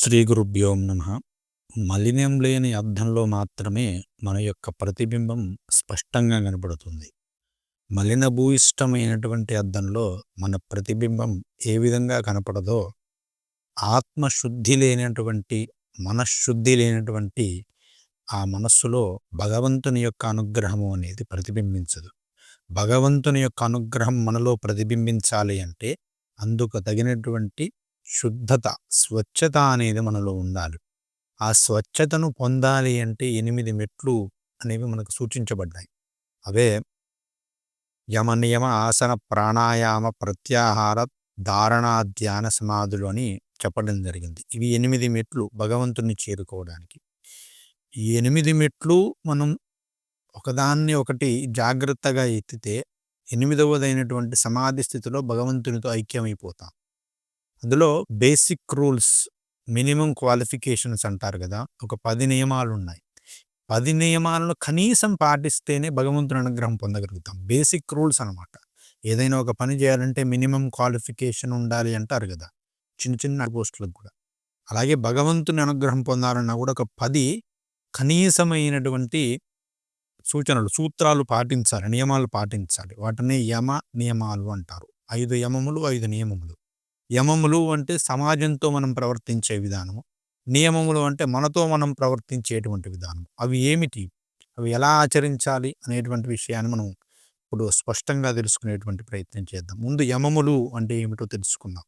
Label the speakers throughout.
Speaker 1: శ్రీ గురుభ్యో నమ. మలినం లేని అర్థంలో మాత్రమే మన యొక్క ప్రతిబింబం స్పష్టంగా కనపడుతుంది. మలిన భూయిష్టమైనటువంటి అర్థంలో మన ప్రతిబింబం ఏ విధంగా కనపడదో ఆత్మశుద్ధి లేనటువంటి మనశ్శుద్ధి లేనటువంటి ఆ మనస్సులో భగవంతుని యొక్క అనుగ్రహము అనేది ప్రతిబింబించదు. భగవంతుని యొక్క అనుగ్రహం మనలో ప్రతిబింబించాలి అంటే అందుకు తగినటువంటి శుద్ధత స్వచ్ఛత అనేది మనలో ఉండాలి. ఆ స్వచ్ఛతను పొందాలి అంటే ఎనిమిది మెట్లు అనేవి మనకు సూచించబడ్డాయి. అవే యమ నియమ ఆసన ప్రాణాయామ ప్రత్యాహార ధారణా ధ్యాన సమాధులు అని చెప్పడం జరిగింది. ఇవి ఎనిమిది మెట్లు భగవంతుని చేరుకోవడానికి. ఈ ఎనిమిది మెట్లు మనం ఒకదాన్ని ఒకటి జాగ్రత్తగా ఎత్తితే ఎనిమిదవదైనటువంటి సమాధి స్థితిలో భగవంతునితో ఐక్యమైపోతాం. అందులో బేసిక్ రూల్స్ మినిమం క్వాలిఫికేషన్స్ అంటారు కదా ఒక పది నియమాలు ఉన్నాయి పది నియమాలను కనీసం పాటిస్తేనే భగవంతుని అనుగ్రహం పొందగలుగుతాం. బేసిక్ రూల్స్ అనమాట ఏదైనా ఒక పని చేయాలంటే మినిమం క్వాలిఫికేషన్ ఉండాలి అంటారు కదా చిన్న చిన్న పోస్టులకు కూడా. అలాగే భగవంతుని అనుగ్రహం పొందాలన్నా కూడా ఒక పది కనీసమైనటువంటి సూచనలు సూత్రాలు పాటించాలి నియమాలు పాటించాలి. వాటిని యమ నియమాలు అంటారు. ఐదు యమములు ఐదు నియమములు. యమములు అంటే సమాజంతో మనం ప్రవర్తించే విధానము. నియమములు అంటే మనతో మనం ప్రవర్తించేటువంటి విధానం. అవి ఏమిటి? అవి ఎలా ఆచరించాలి అనేటువంటి విషయాన్ని మనం ఇప్పుడు స్పష్టంగా తెలుసుకునేటువంటి ప్రయత్నం చేద్దాం. ముందు యమములు అంటే ఏమిటో తెలుసుకుందాం.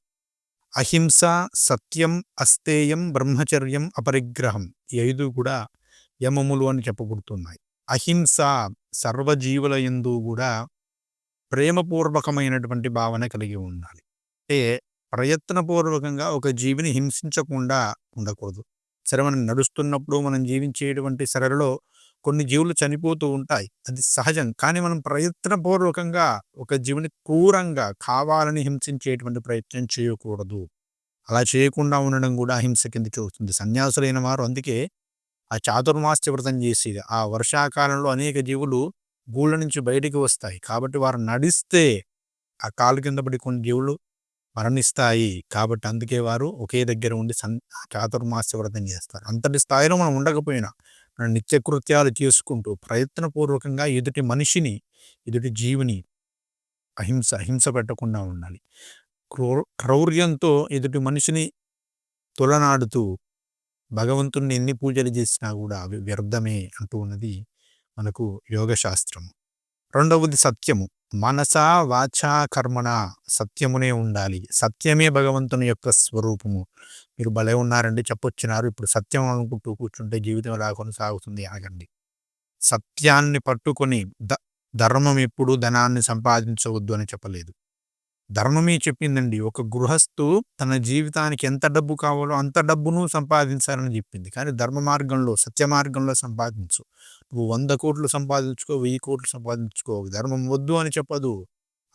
Speaker 1: అహింస సత్యం అస్తేయం బ్రహ్మచర్యం అపరిగ్రహం ఈ ఐదు కూడా యమములు అని చెప్పబడుతున్నాయి. అహింస సర్వజీవుల ఎందు కూడా ప్రేమపూర్వకమైనటువంటి భావన కలిగి ఉండాలి. అంటే ప్రయత్నపూర్వకంగా ఒక జీవిని హింసించకుండా ఉండకూడదు. సరే మనం నడుస్తున్నప్పుడు మనం జీవించేటువంటి సరళలో కొన్ని జీవులు చనిపోతూ ఉంటాయి. అది సహజం. కానీ మనం ప్రయత్నపూర్వకంగా ఒక జీవిని క్రూరంగా కావాలని హింసించేటువంటి ప్రయత్నం చేయకూడదు. అలా చేయకుండా ఉండడం కూడా హింస కిందకి వస్తుంది. సన్యాసులైన వారు అందుకే ఆ చాతుర్మాస్య వ్రతం చేసి ఆ వర్షాకాలంలో అనేక జీవులు గూళ్ళ నుంచి బయటికి వస్తాయి. కాబట్టి వారు నడిస్తే ఆ కాలు కింద పడి కొన్ని జీవులు మరణిస్తాయి. కాబట్టి అందుకే వారు ఒకే దగ్గర ఉండి సన్ చాతుర్మాస్య వ్రతం చేస్తారు. అంతటి స్థాయిలో మనం ఉండకపోయినా మన నిత్యకృత్యాలు చేసుకుంటూ ప్రయత్నపూర్వకంగా ఎదుటి మనిషిని ఎదుటి జీవిని అహింస హింస పెట్టకుండా ఉండాలి. క్రౌ క్రౌర్యంతో ఎదుటి మనిషిని తొలనాడుతూ భగవంతుణ్ణి ఎన్ని పూజలు చేసినా కూడా అవి వ్యర్థమే అంటూ ఉన్నది మనకు యోగశాస్త్రము. రెండవది సత్యము. మనసా వాచా కర్మణ సత్యమునే ఉండాలి. సత్యమే భగవంతుని యొక్క స్వరూపము. మీరు భలే ఉన్నారండి చెప్పొచ్చినారు. ఇప్పుడు సత్యం అనుకుంటూ కూర్చుంటే జీవితం ఎలా కొనసాగుతుంది అనగండి సత్యాన్ని పట్టుకొని ద ధర్మం ఎప్పుడు ధనాన్ని సంపాదించవద్దు అని చెప్పలేదు. ధర్మమే చెప్పిందండి. ఒక గృహస్థు తన జీవితానికి ఎంత డబ్బు కావాలో అంత డబ్బును సంపాదించాలని చెప్పింది. కానీ ధర్మ మార్గంలో సత్య మార్గంలో సంపాదించు. నువ్వు వంద కోట్లు సంపాదించుకో వెయ్యి కోట్లు సంపాదించుకో ధర్మం వద్దు అని చెప్పదు.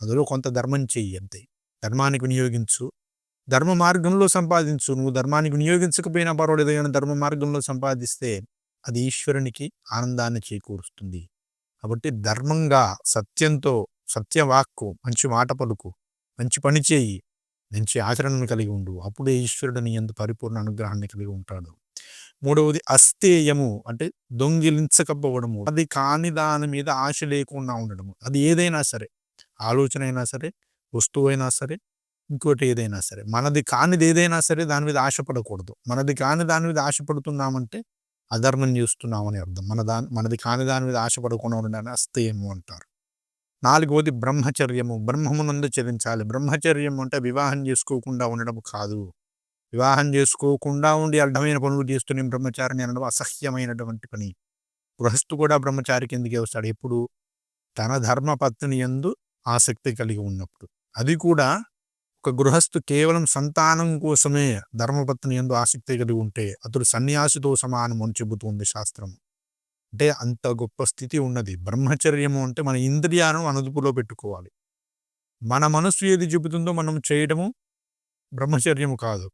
Speaker 1: అందులో కొంత ధర్మం చెయ్యి అంతే. ధర్మానికి వినియోగించు. ధర్మ మార్గంలో సంపాదించు. నువ్వు ధర్మానికి వినియోగించకపోయినా పర్వాలేదు కానీ ధర్మ మార్గంలో సంపాదిస్తే అది ఈశ్వరునికి ఆనందాన్ని చేకూరుస్తుంది. కాబట్టి ధర్మంగా సత్యంతో సత్యవాక్కు మంచి మాట పలుకు మంచి పని చేయి మంచి ఆచరణను కలిగి ఉండు. అప్పుడే ఈశ్వరుడిని ఎంత పరిపూర్ణ అనుగ్రహాన్ని కలిగి ఉంటాడు. మూడవది అస్థేయము అంటే దొంగిలించకపోవడము. అది కాని దాని మీద ఆశ లేకుండా ఉండడము. అది ఏదైనా సరే ఆలోచన అయినా సరే వస్తువు అయినా సరే ఇంకోటి ఏదైనా సరే. మనది కానిది ఏదైనా సరే దాని మీద ఆశపడకూడదు. మనది కాని దాని మీద ఆశపడుతున్నామంటే అధర్మం చేస్తున్నామని అర్థం. మన దాని మనది కాని దాని మీద ఆశపడకుండా ఉండడానికి అస్థేయము అంటారు. నాలుగవది బ్రహ్మచర్యము. బ్రహ్మమునందు చరించాలి. బ్రహ్మచర్యం అంటే వివాహం చేసుకోకుండా ఉండడం కాదు. వివాహం చేసుకోకుండా ఉండి అడ్డమైన పనులు చేస్తూనే బ్రహ్మచారిని అనడం అసహ్యమైనటువంటి పని. గృహస్థు కూడా బ్రహ్మచారి కిందకి వస్తాడు. ఎప్పుడు? తన ధర్మపత్ని ఎందు ఆసక్తి కలిగి ఉన్నప్పుడు. అది కూడా ఒక గృహస్థు కేవలం సంతానం కోసమే ధర్మపత్ని ఎందు ఆసక్తి కలిగి ఉంటే అతడు సన్యాసితో సమానం అని చెబుతుంది శాస్త్రం. అంటే అంత గొప్ప స్థితి ఉన్నది. బ్రహ్మచర్యము అంటే మన ఇంద్రియాలను అనుదుపులో పెట్టుకోవాలి. మన మనసు ఏది చెబుతుందో మనం చేయడము బ్రహ్మచర్యము కాదు.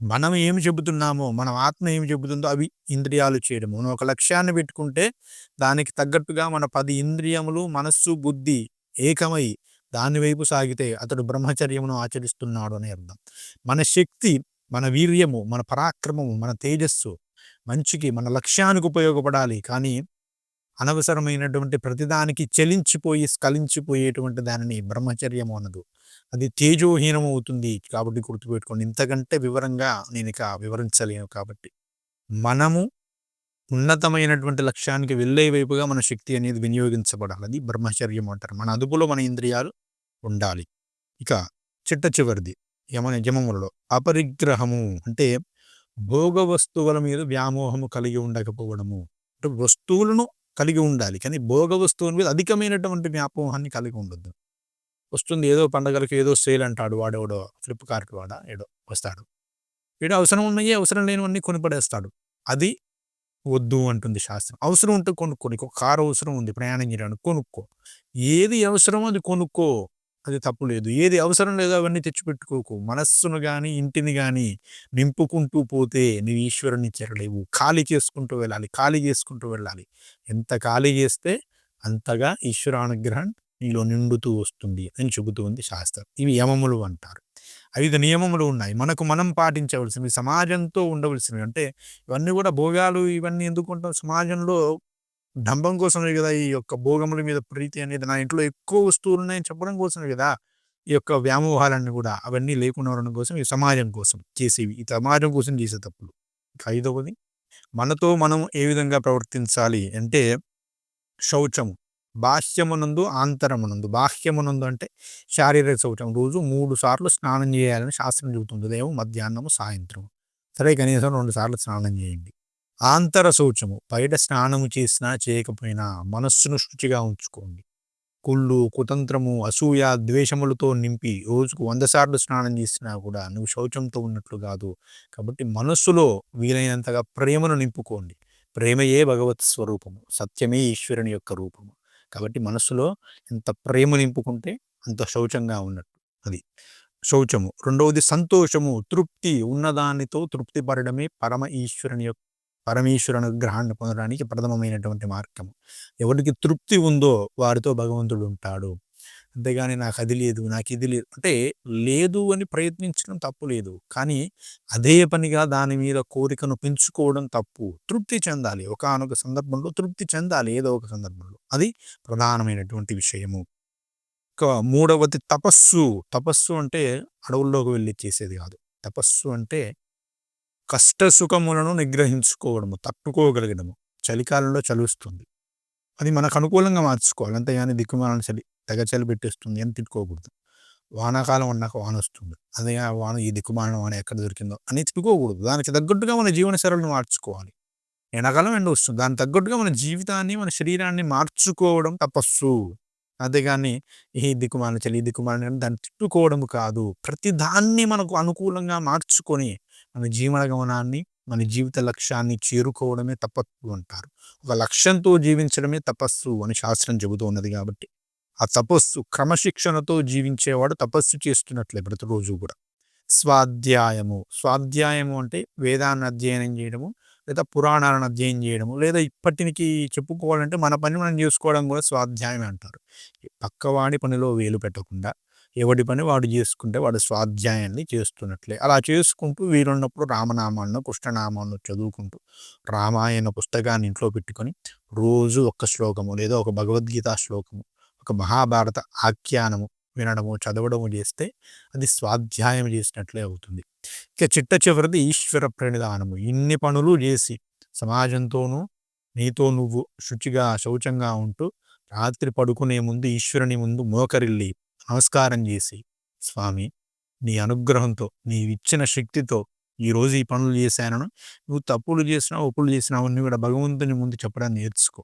Speaker 1: మనం ఏమి చెబుతున్నామో మన ఆత్మ ఏమి చెబుతుందో అవి ఇంద్రియాలు చేయడం మనం ఒక లక్ష్యాన్ని పెట్టుకుంటే దానికి తగ్గట్టుగా మన పది ఇంద్రియములు మనస్సు బుద్ధి ఏకమై దాని వైపు సాగితే అతడు బ్రహ్మచర్యమును ఆచరిస్తున్నాడు అని అర్థం. మన శక్తి మన వీర్యము మన పరాక్రమము మన తేజస్సు మంచికి మన లక్ష్యానికి ఉపయోగపడాలి. కానీ అనవసరమైనటువంటి ప్రతిదానికి చలించిపోయి స్కలించిపోయేటువంటి దానిని బ్రహ్మచర్యము అనదు. అది తేజోహీనం అవుతుంది కాబట్టి గుర్తుపెట్టుకోండి. ఇంతకంటే వివరంగా నేను ఇక వివరించలేను కాబట్టి. మనము ఉన్నతమైనటువంటి లక్ష్యానికి వెళ్ళే వైపుగా మన శక్తి అనేది వినియోగించబడాలి అది బ్రహ్మచర్యం అంటారు. మన అదుపులో మన ఇంద్రియాలు ఉండాలి. ఇక చిట్ట చివరిది. యమన యమములలో అపరిగ్రహము అంటే భోగ వస్తువుల మీద వ్యామోహము కలిగి ఉండకపోవడము. అంటే వస్తువులను కలిగి ఉండాలి. కానీ భోగ వస్తువుల మీద అధికమైనటువంటి వ్యామోహాన్ని కలిగి ఉండొద్దు. వస్తుంది. ఏదో పండగలకు ఏదో సేల్ అంటాడు వాడెవడో ఫ్లిప్కార్ట్ వాడ ఏడో వస్తాడు. ఏడో అవసరం ఉన్నాయి అవసరం లేనివన్నీ కొనిపడేస్తాడు అది వద్దు అంటుంది శాస్త్రం. అవసరం ఉంటే కొనుక్కో నీకు కారు అవసరం ఉంది ప్రయాణం చేయడానికి కొనుక్కో. ఏది అవసరమో అది కొనుక్కో అది తప్పు లేదు. ఏది అవసరం లేదో అవన్నీ తెచ్చిపెట్టుకోకు. మనస్సును కానీ ఇంటిని కానీ నింపుకుంటూ పోతే నువ్వు ఈశ్వరుని చేరలేవు. ఖాళీ చేసుకుంటూ వెళ్ళాలి ఖాళీ చేసుకుంటూ వెళ్ళాలి. ఎంత ఖాళీ చేస్తే అంతగా ఈశ్వర అనుగ్రహం నీలో నిండుతూ వస్తుంది అని చెబుతూ ఉంది శాస్త్రం. ఇవి యమములు అంటారు. ఐదు నియమములు ఉన్నాయి. మనకు మనం పాటించవలసినవి సమాజంతో ఉండవలసినవి అంటే ఇవన్నీ కూడా భోగాలు ఇవన్నీ ఎందుకుంటాం సమాజంలో డంబం కోసమే కదా ఈ యొక్క భోగముల మీద ప్రీతి అనేది. నా ఇంట్లో ఎక్కువ వస్తువులు ఉన్నాయని చెప్పడం కోసమే కదా ఈ యొక్క వ్యామోహాలన్నీ కూడా. అవన్నీ లేకుండా ఉండడం కోసం ఈ సమాజం కోసం చేసేవి. ఈ సమాజం కోసం చేసే తప్పులు. ఐదవది మనతో మనం ఏ విధంగా ప్రవర్తించాలి అంటే శౌచము. బాహ్యమునందు ఆంతరమునందు. బాహ్యమునందు అంటే శారీరక శౌచం. రోజు మూడు సార్లు స్నానం చేయాలని శాస్త్రం చెబుతుంది. ఉదయం మధ్యాహ్నము సాయంత్రం సరే కనీసం రెండు సార్లు స్నానం చేయండి. ఆంతర శౌచము. బయట స్నానము చేసినా చేయకపోయినా మనస్సును శుచిగా ఉంచుకోండి. కుళ్ళు కుతంత్రము అసూయ ద్వేషములతో నింపి రోజుకు వంద సార్లు స్నానం చేసినా కూడా నువ్వు శౌచంతో ఉన్నట్లు కాదు. కాబట్టి మనస్సులో వీలైనంతగా ప్రేమను నింపుకోండి. ప్రేమయే భగవత్ స్వరూపము. సత్యమే ఈశ్వరుని యొక్క రూపము. కాబట్టి మనసులో ఎంత ప్రేమ నింపుకుంటే అంత శౌచంగా ఉన్నట్టు అది. శౌచము. రెండవది సంతోషము. తృప్తి ఉన్నదానితో తృప్తి పడడమే పరమ ఈశ్వరుని యొక్క పరమేశ్వరుని గ్రహాన్ని పొందడానికి ప్రథమమైనటువంటి మార్గము. ఎవరికి తృప్తి ఉందో వారితో భగవంతుడు ఉంటాడు. అంతేగాని నాకు అది లేదు నాకు ఇది లేదు అంటే లేదు అని ప్రయత్నించడం తప్పు లేదు. కానీ అదే పనిగా దాని మీద కోరికను పెంచుకోవడం తప్పు. తృప్తి చెందాలి. ఒకనొక సందర్భంలో తృప్తి చెందాలి. ఏదో ఒక సందర్భంలో. అది ప్రధానమైనటువంటి విషయము. ఇక మూడవది తపస్సు. తపస్సు అంటే అడవుల్లోకి వెళ్ళి చేసేది కాదు. తపస్సు అంటే కష్ట సుఖములను నిగ్రహించుకోవడము తట్టుకోగలగడము. చలికాలంలో చలుస్తుంది. అది మనకు అనుకూలంగా మార్చుకోవాలి. అంతేగాని దిక్కుమాలని చలి తెగచలి పెట్టేస్తుంది అని తిట్టుకోకూడదు. వానాకాలం అన్నాక వాన వస్తుంది. అదే ఆ వాన ఈ దిక్కుమాలిన వాన ఎక్కడ దొరికిందో అని తిట్టుకోకూడదు. దానికి తగ్గట్టుగా మన జీవన శైలిని మార్చుకోవాలి. ఎండాకాలం ఎండ వస్తుంది. దానికి తగ్గట్టుగా మన జీవితాన్ని మన శరీరాన్ని మార్చుకోవడం తపస్సు. అంతేగాని ఈ దిక్కుమాలిన చలి ఈ దిక్కుమాలిన దాన్ని తిట్టుకోవడం కాదు. ప్రతి దాన్ని మనకు అనుకూలంగా మార్చుకొని మన జీవన గమనాన్ని మన జీవిత లక్ష్యాన్ని చేరుకోవడమే తపస్సు అంటారు. ఒక లక్ష్యంతో జీవించడమే తపస్సు అని శాస్త్రం చెబుతూ ఉన్నది కాబట్టి ఆ తపస్సు క్రమశిక్షణతో జీవించేవాడు తపస్సు చేస్తున్నట్లే ప్రతిరోజు కూడా. స్వాధ్యాయము. స్వాధ్యాయము అంటే వేదాన్ని అధ్యయనం చేయడము లేదా పురాణాలను అధ్యయనం చేయడము లేదా ఇప్పటికి చెప్పుకోవాలంటే మన పని మనం చేసుకోవడం కూడా స్వాధ్యాయమే అంటారు. పక్కవాడి పనిలో వేలు పెట్టకుండా ఎవడి పని వాడు చేసుకుంటే వాడు స్వాధ్యాయాన్ని చేస్తున్నట్లే. అలా చేసుకుంటూ వీరున్నప్పుడు రామనామాలను కృష్ణనామాలను చదువుకుంటూ రామాయణ పుస్తకాన్ని ఇంట్లో పెట్టుకొని రోజు ఒక్క శ్లోకము లేదా ఒక భగవద్గీత శ్లోకము ఒక మహాభారత ఆఖ్యానము వినడము చదవడము చేస్తే అది స్వాధ్యాయం చేసినట్లే అవుతుంది. ఇక చిట్ట చివరిది ఈశ్వర ప్రణిధానము ఇన్ని పనులు చేసి సమాజంతోనూ నీతో నువ్వు శుచిగా శౌచంగా ఉంటూ రాత్రి పడుకునే ముందు ఈశ్వరుని ముందు మోకరిల్లి నమస్కారం చేసి స్వామి నీ అనుగ్రహంతో నీవిచ్చిన శక్తితో ఈరోజు ఈ పనులు చేశానను నువ్వు తప్పులు చేసినావు ఒప్పులు చేసినావు అన్నీ కూడా భగవంతుని ముందు చెప్పడం నేర్చుకో.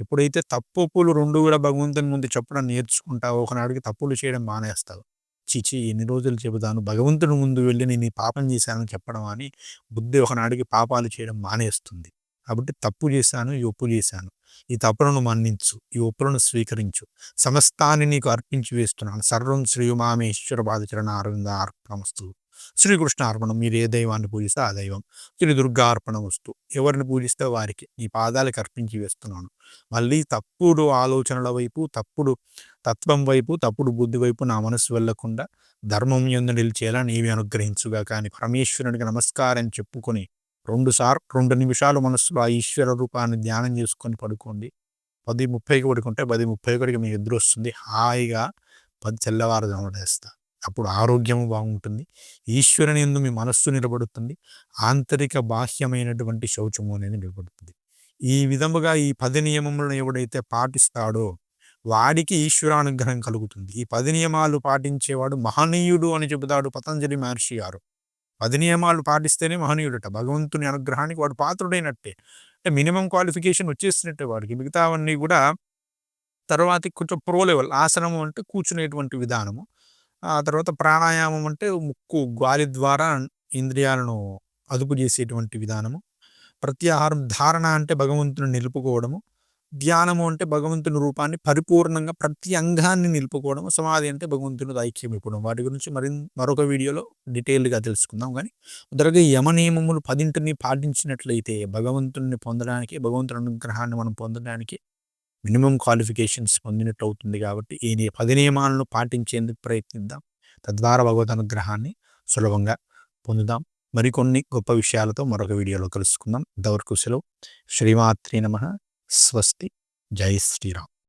Speaker 1: ఎప్పుడైతే తప్పులు రెండు కూడా భగవంతుని ముందు చెప్పడం నేర్చుకుంటావో ఒకనాడికి తప్పులు చేయడం మానేస్తావు. చిచి ఎన్ని రోజులు చెబుతాను? భగవంతుని ముందు వెళ్ళి నేను ఈ పాపం చేశానని చెప్పడం అని బుద్ధి ఒకనాడికి పాపాలు చేయడం మానేస్తుంది. కాబట్టి తప్పు చేశాను ఈ ఒప్పు చేశాను. ఈ తప్పులను మన్నించు ఈ ఒప్పులను స్వీకరించు. సమస్తాన్ని నీకు అర్పించి వేస్తున్నాను. సర్వం శ్రీయుమామేశ్వర బాధచరణ అరవింద అర్పణమస్తు శ్రీకృష్ణ అర్పణం మీరు ఏ దైవాన్ని పూజిస్తే ఆ దైవం. శ్రీ దుర్గా అర్పణం వస్తూ ఎవరిని పూజిస్తే వారికి ఈ పాదాలకు అర్పించి వేస్తున్నాను. మళ్ళీ తప్పుడు ఆలోచనల వైపు తప్పుడు తత్వం వైపు తప్పుడు బుద్ధి వైపు నా మనసు వెళ్ళకుండా ధర్మం ఎందు నిలిచేలా నీవి అనుగ్రహించుగా కానీ పరమేశ్వరునికి నమస్కారం చెప్పుకొని రెండు సార్ రెండు నిమిషాలు మనసులో ఆ ఈశ్వర రూపాన్ని ధ్యానం చేసుకొని పడుకోండి. పది ముప్పైకి పడుకుంటే పది ముప్పై ఒకటికి మీ ఎదురు వస్తుంది. హాయిగా పది తెల్లవారుజామున వేస్తా అప్పుడు ఆరోగ్యము బాగుంటుంది. ఈశ్వరుని ఎందు మీ మనస్సు నిలబడుతుంది. ఆంతరిక బాహ్యమైనటువంటి శౌచము అనేది నిలబడుతుంది. ఈ విధముగా ఈ పది నియమములను ఎవడైతే పాటిస్తాడో వాడికి ఈశ్వరానుగ్రహం కలుగుతుంది. ఈ పది నియమాలు పాటించేవాడు మహనీయుడు అని చెబుతాడు పతంజలి మహర్షి గారు. పది నియమాలు పాటిస్తేనే మహనీయుడట. భగవంతుని అనుగ్రహానికి వాడు పాత్రుడైనట్టే. అంటే మినిమం క్వాలిఫికేషన్ వచ్చేసినట్టే వాడికి. మిగతావన్నీ కూడా తర్వాత కొంచెం ప్రో లెవెల్ ఆసనము అంటే కూర్చునేటువంటి విధానము. ఆ తర్వాత ప్రాణాయామం అంటే ముక్కు గాలి ద్వారా ఇంద్రియాలను అదుపు చేసేటువంటి విధానము. ప్రత్యాహారం ధారణ అంటే భగవంతుని నిలుపుకోవడము. ధ్యానము అంటే భగవంతుని రూపాన్ని పరిపూర్ణంగా ప్రతి అంగాన్ని నిలుపుకోవడం సమాధి అంటే భగవంతుని ఐక్యం ఇవ్వడం. వాటి గురించి మరి మరొక వీడియోలో డీటెయిల్గా తెలుసుకుందాం కానీ మొదటగా యమ నియమములు పదింటిని పాటించినట్లయితే భగవంతుని పొందడానికి భగవంతుని అనుగ్రహాన్ని మనం పొందడానికి మినిమం క్వాలిఫికేషన్స్ పొందినట్టు అవుతుంది కాబట్టి ఈ పది నియమాలను పాటించేందుకు ప్రయత్నిద్దాం. తద్వారా భగవద్ అనుగ్రహాన్ని సులభంగా పొందుదాం. మరికొన్ని గొప్ప విషయాలతో మరొక వీడియోలో కలుసుకుందాం. ఇంతవరకు సెలవు. శ్రీమాత్రి నమ. స్వస్తి. జై శ్రీరామ్.